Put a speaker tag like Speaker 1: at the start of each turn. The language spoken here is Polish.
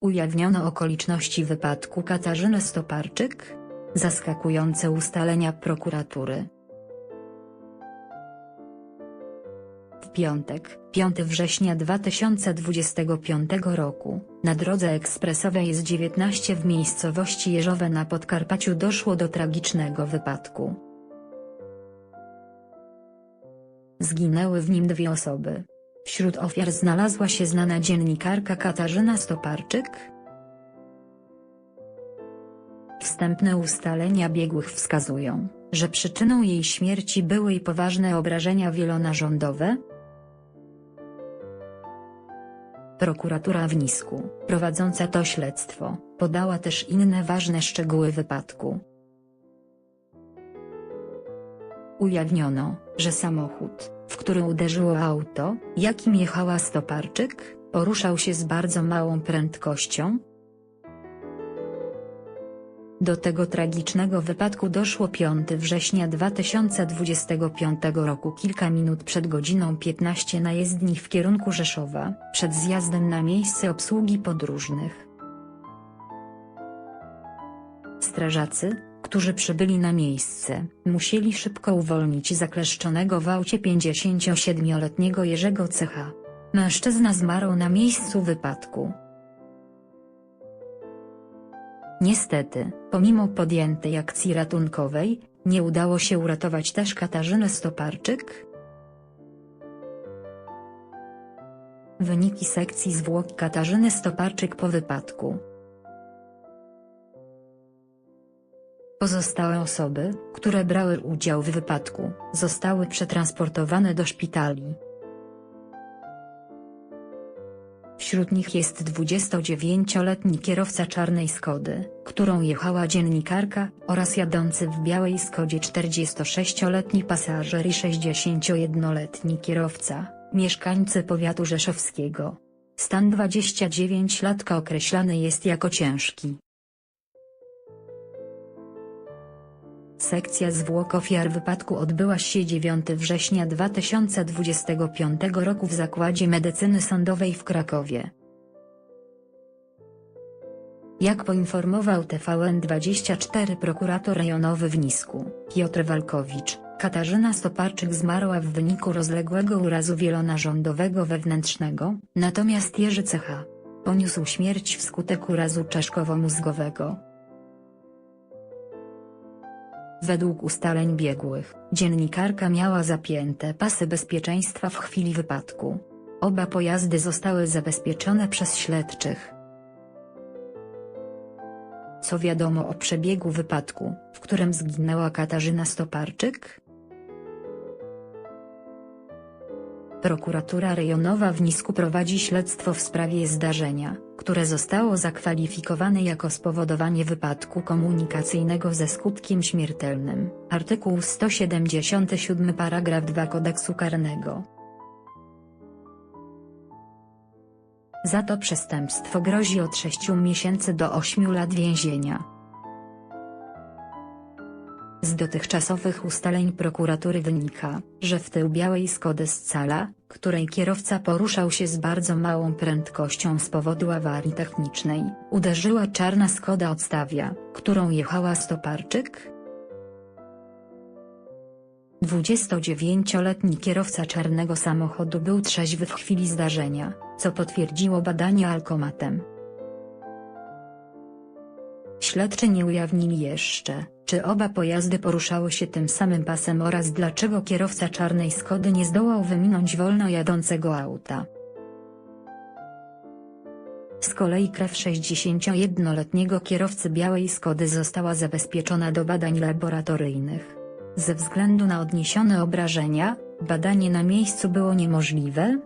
Speaker 1: Ujawniono okoliczności wypadku Katarzyny Stoparczyk? Zaskakujące ustalenia prokuratury. W piątek, 5 września 2025 roku, na drodze ekspresowej S19 w miejscowości Jeżowe na Podkarpaciu doszło do tragicznego wypadku. Zginęły w nim dwie osoby. Wśród ofiar znalazła się znana dziennikarka Katarzyna Stoparczyk. Wstępne ustalenia biegłych wskazują, że przyczyną jej śmierci były i poważne obrażenia wielonarządowe. Prokuratura w Nisku, prowadząca to śledztwo, podała też inne ważne szczegóły wypadku. Ujawniono, że samochód, w który uderzyło auto, jakim jechała Stoparczyk, poruszał się z bardzo małą prędkością. Do tego tragicznego wypadku doszło 5 września 2025 roku kilka minut przed godziną 15 na jezdni w kierunku Rzeszowa, przed zjazdem na miejsce obsługi podróżnych. Strażacy, którzy przybyli na miejsce, musieli szybko uwolnić zakleszczonego w aucie 57-letniego Jerzego Cecha. Mężczyzna zmarł na miejscu wypadku. Niestety, pomimo podjętej akcji ratunkowej, nie udało się uratować też Katarzyny Stoparczyk. Wyniki sekcji zwłok Katarzyny Stoparczyk po wypadku. Pozostałe osoby, które brały udział w wypadku, zostały przetransportowane do szpitali. Wśród nich jest 29-letni kierowca czarnej Skody, którą jechała dziennikarka, oraz jadący w białej Skodzie 46-letni pasażer i 61-letni kierowca, mieszkańcy powiatu rzeszowskiego. Stan 29 latka określany jest jako ciężki. Sekcja zwłok ofiar wypadku odbyła się 9 września 2025 roku w Zakładzie Medycyny Sądowej w Krakowie. Jak poinformował TVN24 prokurator rejonowy w Nisku, Piotr Walkowicz, Katarzyna Stoparczyk zmarła w wyniku rozległego urazu wielonarządowego wewnętrznego, natomiast Jerzy Cecha poniósł śmierć wskutek urazu czaszkowo-mózgowego. Według ustaleń biegłych, dziennikarka miała zapięte pasy bezpieczeństwa w chwili wypadku. Oba pojazdy zostały zabezpieczone przez śledczych. Co wiadomo o przebiegu wypadku, w którym zginęła Katarzyna Stoparczyk? Prokuratura rejonowa w Nisku prowadzi śledztwo w sprawie zdarzenia, które zostało zakwalifikowane jako spowodowanie wypadku komunikacyjnego ze skutkiem śmiertelnym. Artykuł 177 paragraf 2 kodeksu karnego. Za to przestępstwo grozi od 6 miesięcy do 8 lat więzienia. Z dotychczasowych ustaleń prokuratury wynika, że w tył białej Skody Scala, której kierowca poruszał się z bardzo małą prędkością z powodu awarii technicznej, uderzyła czarna Skoda odstawia, którą jechała Stoparczyk. 29-letni kierowca czarnego samochodu był trzeźwy w chwili zdarzenia, co potwierdziło badanie alkomatem. Śledczy nie ujawnili jeszcze, czy oba pojazdy poruszały się tym samym pasem oraz dlaczego kierowca czarnej Skody nie zdołał wyminąć wolno jadącego auta. Z kolei krew 61-letniego kierowcy białej Skody została zabezpieczona do badań laboratoryjnych. Ze względu na odniesione obrażenia, badanie na miejscu było niemożliwe,